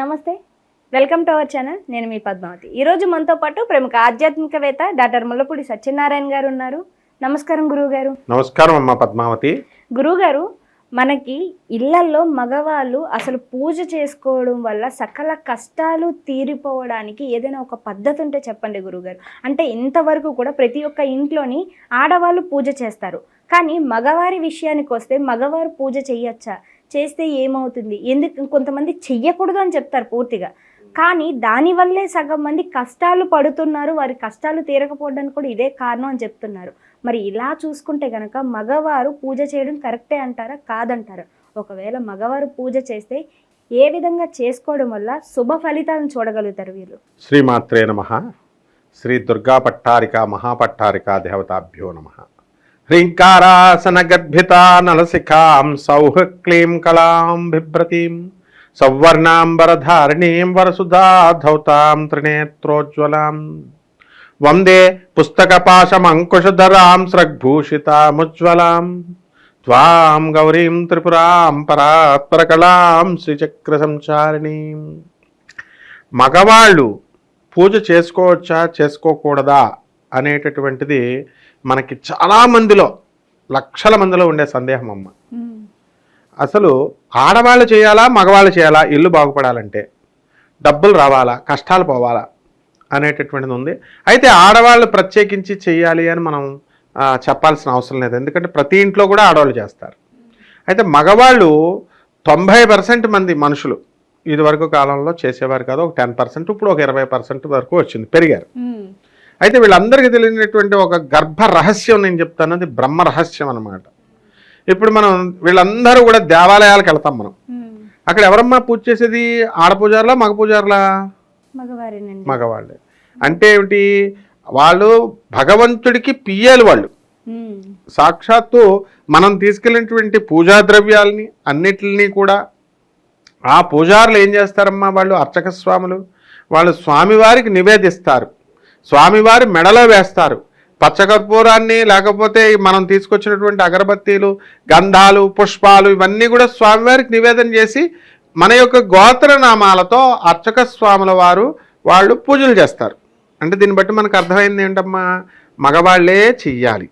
నమస్తే. Welcome to our channel. నేను మీ పద్మావతి. ఈరోజు మనతో పాటు ప్రముఖ ఆధ్యాత్మికవేత్త డాక్టర్ ముల్లపూడి సత్యనారాయణ గారు ఉన్నారు. నమస్కారం గురువు గారు నమస్కారం అమ్మ పద్మావతి. గురువు గారు మనకి ఇళ్ళల్లో మగవాళ్ళు అసలు పూజ చేసుకోవడం వల్ల సకల కష్టాలు తీరిపోవడానికి ఏదైనా ఒక పద్ధతి ఉంటే చెప్పండి గురువుగారు. అంటే ఇంతవరకు కూడా ప్రతి ఒక్క ఇంట్లోని ఆడవాళ్ళు పూజ చేస్తారు. కానీ మగవారి విషయానికి వస్తే మగవారు పూజ చెయ్యొచ్చా చేస్తే ఏమవుతుంది? ఎందుకు? కొంతమంది చెయ్యకూడదు అని చెప్తారు పూర్తిగా. కానీ దానివల్లే సగం మంది కష్టాలు పడుతున్నారు. వారి కష్టాలు తీరకపోవడానికి కూడా ఇదే కారణం అని చెప్తున్నారు. మరి ఇలా చూసుకుంటే కనుక మగవారు పూజ చేయడం కరెక్టే అంటారా? కాదంటారా? ఒకవేళ మగవారు పూజ చేస్తే ఏ విధంగా చేసుకోవడం వల్ల శుభ ఫలితాలను చూడగలుగుతారు వీళ్ళు? శ్రీమాత్రే నమ. శ్రీ దుర్గా పట్టారిక మహాపట్టారిక దేవతాభ్యో నమ. హ్రీంకారాసన గర్భిత నలశిఖాం సౌహ క్లీం కళాం బిభ్రతీం సౌవర్ణాంబరధారిణీం వరసుధాధౌతాం త్రినేత్రోజ్వలాం వందే పుస్తకపాశమంకుశధరాం స్రగ్భూషితాముజ్వలాం త్వాం గౌరీం త్రిపురాం పరాత్పరకళాం శ్రీచక్ర సంచారిణీం మగవాళ్ళు పూజ చేసుకోవచ్చా చేసుకోకూడదా అనేటటువంటిది మనకి చాలా మందిలో లక్షల మందిలో ఉండే సందేహం అమ్మ. అసలు ఆడవాళ్ళు చేయాలా మగవాళ్ళు చేయాలా ఇల్లు బాగుపడాలంటే డబ్బులు రావాలా కష్టాలు పోవాలా అనేటటువంటిది ఉంది. అయితే ఆడవాళ్ళు ప్రత్యేకించి చేయాలి అని మనం చెప్పాల్సిన అవసరం లేదు. ఎందుకంటే ప్రతి ఇంట్లో కూడా ఆడవాళ్ళు చేస్తారు. అయితే మగవాళ్ళు తొంభై పర్సెంట్ మంది మనుషులు ఇదివరకు కాలంలో చేసేవారు కాదు. ఒక టెన్ పర్సెంట్ ఇప్పుడు ఒక ఇరవై పర్సెంట్ వరకు వచ్చింది పెరిగారు. అయితే వీళ్ళందరికీ తెలియనటువంటి ఒక గర్భ రహస్యం నేను చెప్తాను అది బ్రహ్మ రహస్యం అన్నమాట. ఇప్పుడు మనం వీళ్ళందరూ కూడా దేవాలయాలకు వెళ్తాం మనం. అక్కడ ఎవరమ్మా పూజ చేసేది? ఆడపూజారులా మగ పూజారులా? మగవాళ్ళే. అంటే ఏమిటి? వాళ్ళు భగవంతుడికి పియ్యాలి వాళ్ళు. సాక్షాత్తు మనం తీసుకెళ్ళినటువంటి పూజా ద్రవ్యాలని అన్నిటిని కూడా ఆ పూజారులు ఏం చేస్తారమ్మా వాళ్ళు? అర్చక స్వాములు వాళ్ళు స్వామివారికి నివేదిస్తారు. స్వామివారి మెడలో వేస్తారు. పచ్చకర్పూరాన్ని లేకపోతే మనం తీసుకొచ్చినటువంటి అగరబత్తీలు గంధాలు పుష్పాలు ఇవన్నీ కూడా స్వామివారికి నివేదన చేసి మన యొక్క గోత్ర నామాలతో అర్చక స్వాముల వారు వాళ్ళు పూజలు చేస్తారు. అంటే దీన్ని బట్టి మనకు అర్థమైంది ఏంటమ్మా? మగవాళ్ళే చెయ్యాలి.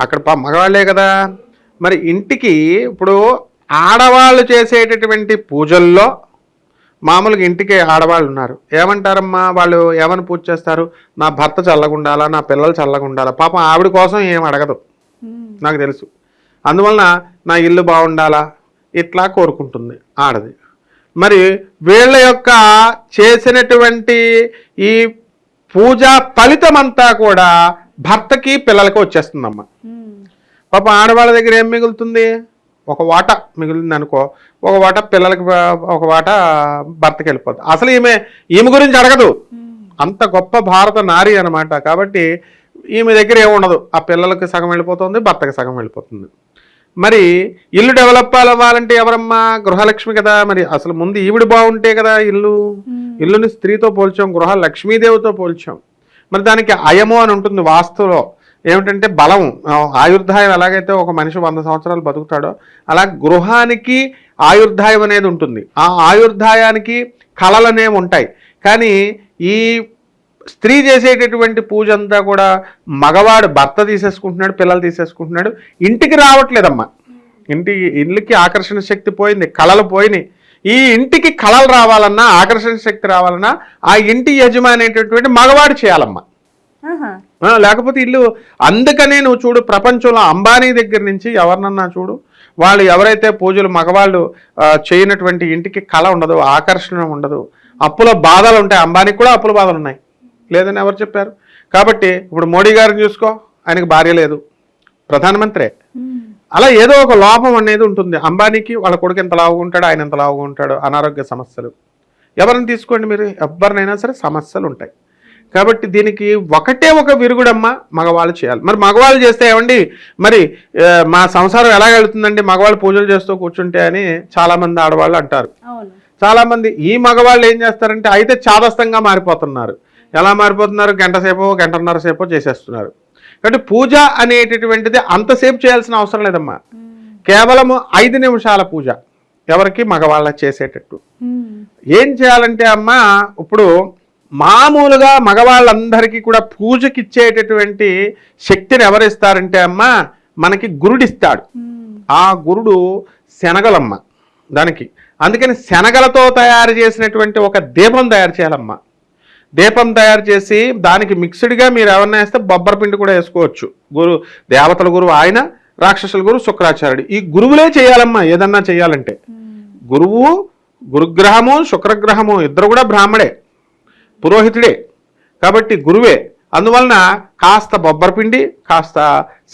అక్కడ మగవాళ్ళే మగవాళ్ళే కదా. మరి ఇంటికి ఇప్పుడు ఆడవాళ్ళు చేసేటటువంటి పూజల్లో మామూలుగా ఇంటికి ఆడవాళ్ళు ఉన్నారు. ఏమంటారమ్మా? వాళ్ళు ఏమని పూజ చేస్తారు? నా భర్త చల్లగుండాలా? నా పిల్లలు చల్లగుండాలా? పాపం ఆవిడ కోసం ఏం అడగదు. నాకు తెలుసు. అందువలన నా ఇల్లు బాగుండాలా? ఇట్లా కోరుకుంటుంది ఆడది. మరి వీళ్ళ యొక్క చేసినటువంటి ఈ పూజా ఫలితం అంతా కూడా భర్తకి పిల్లలకి వచ్చేస్తుందమ్మా. పాప ఆడవాళ్ళ దగ్గర ఏం మిగులుతుంది? ఒక వాట మిగిలింది అనుకో ఒక వాట పిల్లలకి ఒక వాట భర్తకి వెళ్ళిపోతుంది అసలు ఈమె ఈమె గురించి అడగదు. అంత గొప్ప భారత నారి అన్నమాట. కాబట్టి ఈమె దగ్గర ఏముండదు ఆ పిల్లలకి సగం వెళ్ళిపోతుంది భర్తకి సగం వెళ్ళిపోతుంది. మరి ఇల్లు డెవలప్ అవ్వాలంటే ఎవరమ్మా? గృహలక్ష్మి కదా. మరి అసలు ముందు ఈవిడ బాగుంటే కదా ఇల్లు. ఇల్లుని స్త్రీతో పోల్చాం గృహ లక్ష్మీదేవితో పోల్చాం. మరి దానికి అయము అని ఉంటుంది వాస్తులో. ఏమిటంటే బలం ఆయుర్దాయం ఎలాగైతే ఒక మనిషి వంద సంవత్సరాలు బతుకుతాడో అలా గృహానికి ఆయుర్దాయం అనేది ఉంటుంది. ఆ ఆయుర్దాయానికి కళలు అనేవి ఉంటాయి. కానీ ఈ స్త్రీ చేసేటటువంటి పూజ అంతా కూడా మగవాడు భర్త తీసేసుకుంటున్నాడు పిల్లలు తీసేసుకుంటున్నాడు ఇంటికి రావట్లేదమ్మా. ఇంటి ఇల్లుకి ఆకర్షణ శక్తి పోయింది కళలు పోయినాయి. ఈ ఇంటికి కళలు రావాలన్నా ఆకర్షణ శక్తి రావాలన్నా ఆ ఇంటి యజమాని అనేటటువంటి మగవాడు చేయాలమ్మా. లేకపోతే ఇల్లు అందుకనే నువ్వు చూడు ప్రపంచంలో అంబానీ దగ్గర నుంచి ఎవరినన్నా చూడు వాళ్ళు ఎవరైతే పూజలు మగవాళ్ళు చేయనటువంటి ఇంటికి కళ ఉండదు ఆకర్షణ ఉండదు అప్పుల బాధలు ఉంటాయి. అంబానీకి కూడా అప్పుల బాధలు ఉన్నాయి. లేదని ఎవరు చెప్పారు? కాబట్టి ఇప్పుడు మోడీ గారిని చూసుకో ఆయనకి భార్య లేదు. ప్రధానమంత్రే. అలా ఏదో ఒక లోపం అనేది ఉంటుంది. అంబానీకి వాళ్ళ కొడుకు ఎంత లావుగా ఉంటాడు ఆయన ఎంత లావుగా ఉంటాడు అనారోగ్య సమస్యలు. ఎవరిని తీసుకోండి మీరు? ఎవరినైనా సరే సమస్యలు ఉంటాయి. కాబట్టి దీనికి ఒకటే ఒక విరుగుడమ్మ మగవాళ్ళు చేయాలి. మరి మగవాళ్ళు చేస్తే ఏమండి? మరి మా సంసారం ఎలా వెళ్తుందండి? మగవాళ్ళు పూజలు చేస్తూ కూర్చుంటే అని చాలామంది ఆడవాళ్ళు అంటారు. చాలామంది ఈ మగవాళ్ళు ఏం చేస్తారంటే అయితే చాదస్తంగా మారిపోతున్నారు. ఎలా మారిపోతున్నారు? గంట సేపో గంటన్నర సేపో చేసేస్తున్నారు. కాబట్టి పూజ అనేటటువంటిది అంతసేపు చేయాల్సిన అవసరం లేదమ్మా. కేవలము ఐదు నిమిషాల పూజ ఎవరికి? మగవాళ్ళ చేసేటట్టు. ఏం చేయాలంటే అమ్మ ఇప్పుడు మామూలుగా మగవాళ్ళందరికీ కూడా పూజకి ఇచ్చేటటువంటి శక్తిని ఎవరిస్తారంటే అమ్మ మనకి గురుడిస్తాడు. ఆ గురుడు శనగలమ్మ దానికి. అందుకని శనగలతో తయారు చేసినటువంటి ఒక దీపం తయారు చేయాలమ్మ. దీపం తయారు చేసి దానికి మిక్స్డ్గా మీరు ఎవరన్నా వేస్తే బొబ్బర పిండి కూడా వేసుకోవచ్చు. గురు దేవతల గురువు ఆయన రాక్షసుల గురువు శుక్రాచార్యుడు. ఈ గురువులే చేయాలమ్మా ఏదన్నా చేయాలంటే. గురువు గురుగ్రహము శుక్రగ్రహము ఇద్దరు కూడా బ్రాహ్మడే పురోహితుడే కాబట్టి గురువే అందువలన కాస్త బొబ్బరపిండి కాస్త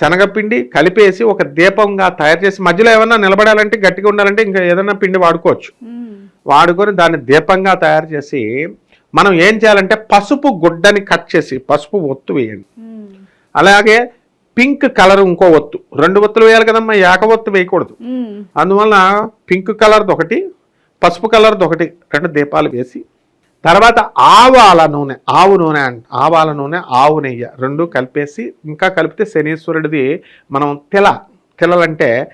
శనగపిండి కలిపేసి ఒక దీపంగా తయారు చేసి మధ్యలో ఏమన్నా నిలబడాలంటే గట్టిగా ఉండాలంటే ఇంకా ఏదైనా పిండి వాడుకోవచ్చు. వాడుకొని దాన్ని దీపంగా తయారు చేసి మనం ఏం చేయాలంటే పసుపు గుడ్డని కట్ చేసి పసుపు ఒత్తు వేయండి. అలాగే పింక్ కలర్ ఇంకో ఒత్తు రెండు ఒత్తులు వేయాలి కదమ్మా ఏక ఒత్తు వేయకూడదు. అందువలన పింక్ కలర్ది ఒకటి పసుపు కలర్ది ఒకటి రెండు దీపాలు వేసి తర్వాత ఆవాల నూనె ఆవు నూనె అంట ఆవాల నూనె ఆవు నెయ్యి రెండు కలిపేసి ఇంకా కలిపితే శనీశ్వరుడిది మనం తిల తిలలంటే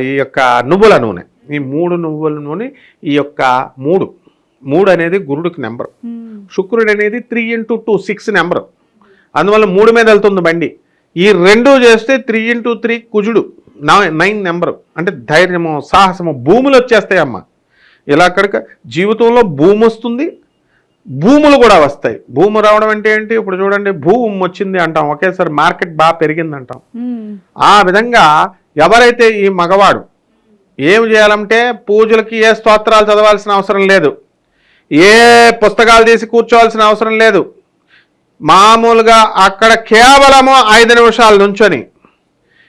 ఈ యొక్క నువ్వుల నూనె. ఈ మూడు నువ్వుల నూనె ఈ యొక్క మూడు. మూడు అనేది గురుడికి నెంబర్. శుక్రుడు అనేది three into two six number. అందువల్ల మూడు మీద వెళ్తుంది బండి. ఈ రెండు చేస్తే త్రీ ఇంటూ త్రీ కుజుడు నా- నైన్ నెంబర్. అంటే ధైర్యము సాహసము భూములు వచ్చేస్తాయి అమ్మ ఇలా అక్కడిక జీవితంలో భూమి వస్తుంది? భూములు కూడా వస్తాయి. భూమి రావడం అంటే ఏంటి? ఇప్పుడు చూడండి భూమి వచ్చింది అంటాం. ఒకేసారి మార్కెట్ బాగా పెరిగింది అంటాం. ఆ విధంగా ఎవరైతే ఈ మగవాడు ఏం చేయాలంటే పూజలకి ఏ స్తోత్రాలు చదవాల్సిన అవసరం లేదు. ఏ పుస్తకాలు తీసి కూర్చోవాల్సిన అవసరం లేదు. మామూలుగా అక్కడ కేవలము ఐదు నిమిషాల నుంచొని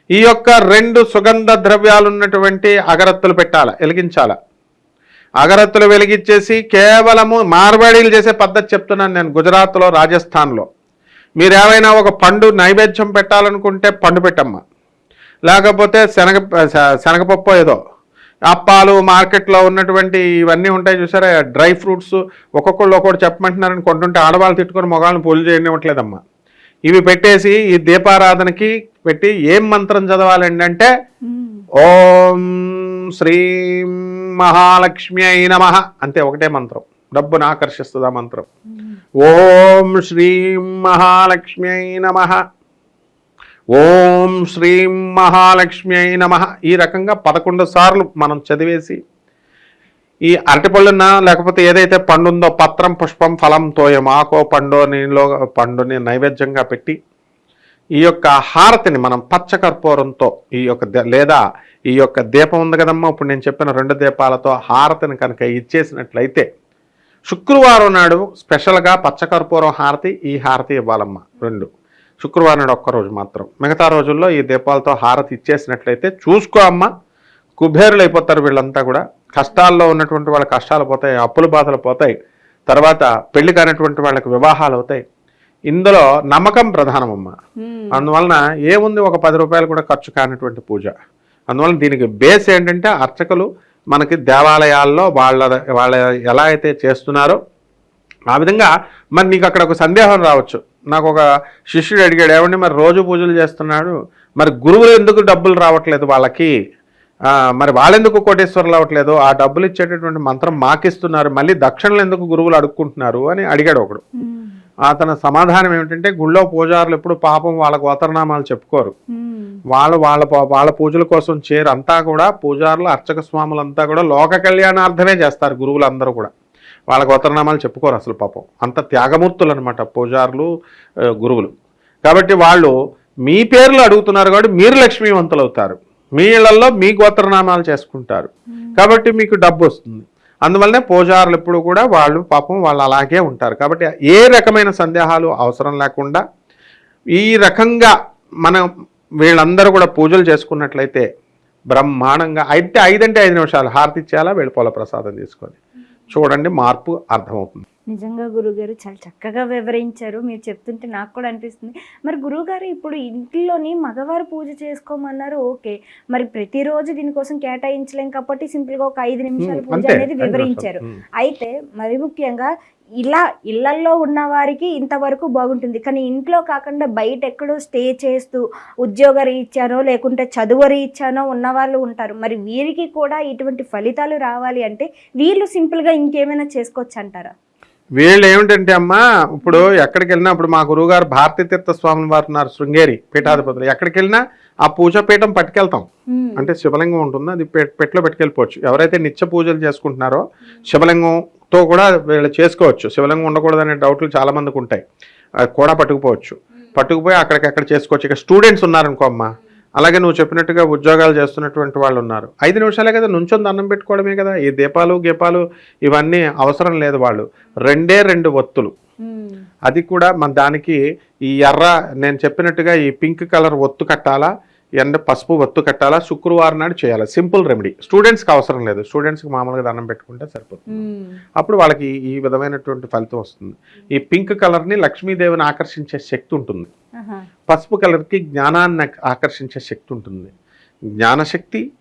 ఈ యొక్క రెండు సుగంధ ద్రవ్యాలు ఉన్నటువంటి అగరత్తులు పెట్టాల వెలిగించాల? అగరత్తులు వెలిగించేసి కేవలము మార్వాడీలు చేసే పద్ధతి చెప్తున్నాను నేను గుజరాత్లో రాజస్థాన్లో. మీరు ఏమైనా ఒక పండు నైవేద్యం పెట్టాలనుకుంటే పండు పెట్టమ్మా. లేకపోతే శనగ శనగపప్పు ఏదో. అప్పాలు మార్కెట్లో ఉన్నటువంటి ఇవన్నీ ఉంటాయి చూసారా డ్రై ఫ్రూట్స్. ఒక్కొక్కళ్ళు ఒక్కొక్కటి చెప్పమంటున్నారని కొంటుంటే ఆడవాళ్ళు తిట్టుకొని మొగాళ్ళని పూజలు చేయనివ్వట్లేదమ్మా. ఇవి పెట్టేసి ఈ దీపారాధనకి పెట్టి ఏం మంత్రం చదవాలండి అంటే. ఓం శ్రీం మహాలక్ష్మి అయి నమ. అంతే ఒకటే మంత్రం. డబ్బును ఆకర్షిస్తుంది ఆ మంత్రం. ఓం శ్రీం మహాలక్ష్మి అయి నమ. ఓం శ్రీం మహాలక్ష్మి అయి నమ. ఈ రకంగా పదకొండు సార్లు మనం చదివేసి ఈ అరటిపళ్ళున లేకపోతే ఏదైతే పండుందో పత్రం పుష్పం ఫలం తోయం ఆకో పండు నీలో పండుని నైవేద్యంగా పెట్టి ఈ యొక్క హారతిని మనం పచ్చకర్పూరంతో ఈ యొక్క లేదా ఈ యొక్క దీపం ఉంది కదమ్మా ఇప్పుడు నేను చెప్పిన రెండు దీపాలతో హారతిని కనుక ఇచ్చేసినట్లయితే శుక్రవారం నాడు స్పెషల్గా పచ్చకర్పూరం హారతి ఈ హారతి ఇవ్వాలమ్మా రెండు. శుక్రవారం నాడు ఒక్కరోజు మాత్రం. మిగతా రోజుల్లో ఈ దీపాలతో హారతి ఇచ్చేసినట్లయితే చూసుకో అమ్మా కుబేరులు అయిపోతారు వీళ్ళంతా కూడా. కష్టాల్లో ఉన్నటువంటి వాళ్ళ కష్టాలు పోతాయి అప్పుల బాధలు పోతాయి. తర్వాత పెళ్ళి కానటువంటి వాళ్ళకి వివాహాలు అవుతాయి. ఇందులో నమ్మకం ప్రధానమమ్మా. మ్మ్. అందువలన ఏముంది ఒక పది రూపాయలు కూడా ఖర్చు కానటువంటి పూజ. అందువలన దీనికి బేస్ ఏంటంటే అర్చకులు మనకి దేవాలయాల్లో వాళ్ళ వాళ్ళ ఎలా అయితే చేస్తున్నారో ఆ విధంగా మరి నీకు అక్కడ ఒక సందేహం రావచ్చు. నాకు ఒక శిష్యుడు అడిగాడు ఏమండి మరి రోజు పూజలు చేస్తున్నాడు? మరి గురువులు ఎందుకు డబ్బులు రావట్లేదు వాళ్ళకి? మరి వాళ్ళెందుకు కోటేశ్వరులు అవ్వట్లేదు ఆ డబ్బులు ఇచ్చేటటువంటి మంత్రం మాకిస్తున్నారు మళ్ళీ దక్షిణలు ఎందుకు గురువులు అడుక్కుంటున్నారు? అని అడిగాడు ఒకడు. అతని సమాధానం ఏమిటంటే గుళ్ళో పూజారులు ఎప్పుడు పాపం వాళ్ళ గోత్రనామాలు చెప్పుకోరు. వాళ్ళు వాళ్ళ ప- వాళ్ళ పూజల కోసం చేరు అంతా కూడా పూజారులు అర్చక స్వాములంతా కూడా లోక కళ్యాణార్థమే చేస్తారు గురువులందరూ కూడా. వాళ్ళ గోత్రనామాలు చెప్పుకోరు అసలు పాపం. అంత త్యాగమూర్తులు అనమాట పూజారులు గురువులు. కాబట్టి వాళ్ళు మీ పేర్లు అడుగుతున్నారు కాబట్టి మీరు లక్ష్మీవంతులు అవుతారు మీ ఇళ్ళలో మీ గోత్రనామాలు చేసుకుంటారు. కాబట్టి మీకు డబ్బు వస్తుంది. అందువల్లనే పూజారులు ఎప్పుడు కూడా వాళ్ళు పాపం వాళ్ళు అలాగే ఉంటారు. కాబట్టి ఏ రకమైన సందేహాలు అవసరం లేకుండా ఈ రకంగా మనం వీళ్ళందరూ కూడా పూజలు చేసుకున్నట్లయితే బ్రహ్మాండంగా అయితే ఐదంటే ఐదు నిమిషాలు హారతి ఇచ్చేయాలా? వెళ్ళిపోల ప్రసాదం తీసుకొని. చూడండి మార్పు అర్థమవుతుంది. నిజంగా గురుగారు చాలా చక్కగా వివరించారు. మీరు చెప్తుంటే నాకు కూడా అనిపిస్తుంది. మరి గురువుగారు ఇప్పుడు ఇంట్లోని మగవారు పూజ చేసుకోమన్నారు ఓకే. మరి ప్రతిరోజు దీనికోసం కేటాయించలేం కాబట్టి సింపుల్గా ఒక ఐదు నిమిషాల పూజ అనేది వివరించారు. అయితే మరి ముఖ్యంగా ఇలా ఇళ్ళల్లో ఉన్న వారికి ఇంతవరకు బాగుంటుంది. కానీ ఇంట్లో కాకుండా బయట ఎక్కడో స్టే చేస్తూ ఉద్యోగ రీత్యానో లేకుంటే చదువు రీత్యానో ఉన్న వాళ్ళు ఉంటారు. మరి వీరికి కూడా ఇటువంటి ఫలితాలు రావాలి అంటే వీళ్ళు సింపుల్గా ఇంకేమైనా చేసుకోవచ్చు అంటారా? వీళ్ళు ఏమిటంటే అమ్మా ఇప్పుడు ఎక్కడికి వెళ్ళినా ఇప్పుడు మా గురువుగారు భారతీ తీర్థ స్వామి వారు ఉన్నారు శృంగేరి పీఠాధిపతులు. ఎక్కడికి వెళ్ళినా ఆ పూజా పీఠం పట్టుకెళ్తాం. అంటే శివలింగం ఉంటుంది అది పెట్లో పెట్టుకెళ్ళిపోవచ్చు. ఎవరైతే నిత్య పూజలు చేసుకుంటున్నారో శివలింగంతో కూడా వీళ్ళు చేసుకోవచ్చు. శివలింగం ఉండకూడదు అనే డౌట్లు చాలా మందికి ఉంటాయి. అది కూడా పట్టుకుపోవచ్చు. పట్టుకుపోయి అక్కడికక్కడ చేసుకోవచ్చు. ఇక స్టూడెంట్స్ ఉన్నారనుకో అమ్మా అలాగే నువ్వు చెప్పినట్టుగా ఉద్యోగాలు చేస్తున్నటువంటి వాళ్ళు ఉన్నారు ఐదు నిమిషాలే కదా నుంచొని దండం పెట్టుకోవడమే కదా? ఈ దీపాలు గీపాలు ఇవన్నీ అవసరం లేదు వాళ్ళు. రెండే రెండు ఒత్తులు. అది కూడా మన దానికి ఈ ఎర్ర నేను చెప్పినట్టుగా ఈ పింక్ కలర్ ఒత్తు కట్టాలా? ఎండ పసుపు ఒత్తు కట్టాలా? శుక్రవారం నాడు చేయాలి? Simple remedy. స్టూడెంట్స్కి అవసరం లేదు. స్టూడెంట్స్కి మామూలుగా దండం పెట్టుకుంటే సరిపోతుంది. అప్పుడు వాళ్ళకి ఈ- ఈ విధమైనటువంటి ఫలితం వస్తుంది. ఈ పింక్ కలర్ని లక్ష్మీదేవిని ఆకర్షించే శక్తి ఉంటుంది. పసుపు కలర్కి జ్ఞానాన్ని ఆకర్షించే శక్తి ఉంటుంది. జ్ఞానశక్తి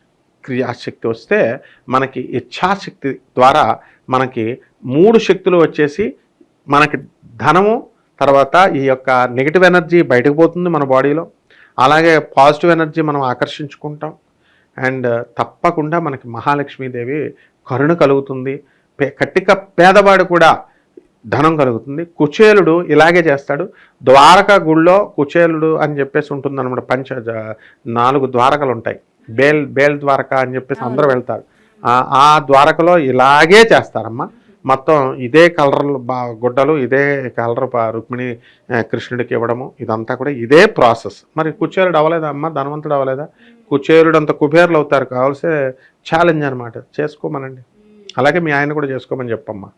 క్రియాశక్తి వస్తే మనకి ఇచ్ఛాశక్తి ద్వారా మనకి మూడు శక్తులు వచ్చేసి మనకి ధనము తర్వాత ఈ యొక్క నెగిటివ్ ఎనర్జీ బయటకు పోతుంది మన బాడీలో. అలాగే పాజిటివ్ ఎనర్జీ మనం ఆకర్షించుకుంటాం. అండ్ తప్పకుండా మనకి మహాలక్ష్మీదేవి కరుణ కలుగుతుంది. పే- కట్టిక పేదవాడు కూడా ధనం కలుగుతుంది. కుచేలుడు ఇలాగే చేస్తాడు. ద్వారకా గుళ్ళో కుచేలుడు అని చెప్పేసి ఉంటుంది అనమాట పంచ నాలుగు ద్వారకలు ఉంటాయి బేల్ బేల్ ద్వారక అని చెప్పేసి అందరూ వెళ్తారు. ఆ- ద్వారకలో ఇలాగే చేస్తారమ్మా. మొత్తం ఇదే కలర్ బా గుడ్డలు ఇదే కలర్ రుక్మిణి కృష్ణుడికి ఇవ్వడము ఇదంతా కూడా ఇదే ప్రాసెస్. మరి కుచేలుడు అవ్వలేదా అమ్మ? ధనవంతుడు అవ్వలేదా? కుచేలుడు అంత కుబేర్లు అవుతారు. కావాల్సే ఛాలెంజ్ అనమాట చేసుకోమనండి. అలాగే మీ ఆయన కూడా చేసుకోమని చెప్పమ్మా.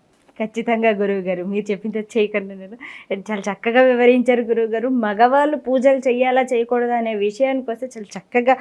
ఖచ్చితంగా గురువు గారు మీరు చెప్పింది చేయకండి నేను. చాలా చక్కగా వివరించారు గురువు గారు మగవాళ్ళు పూజలు చేయాలా చేయకూడదా అనే విషయానికి వస్తే చాలా చక్కగా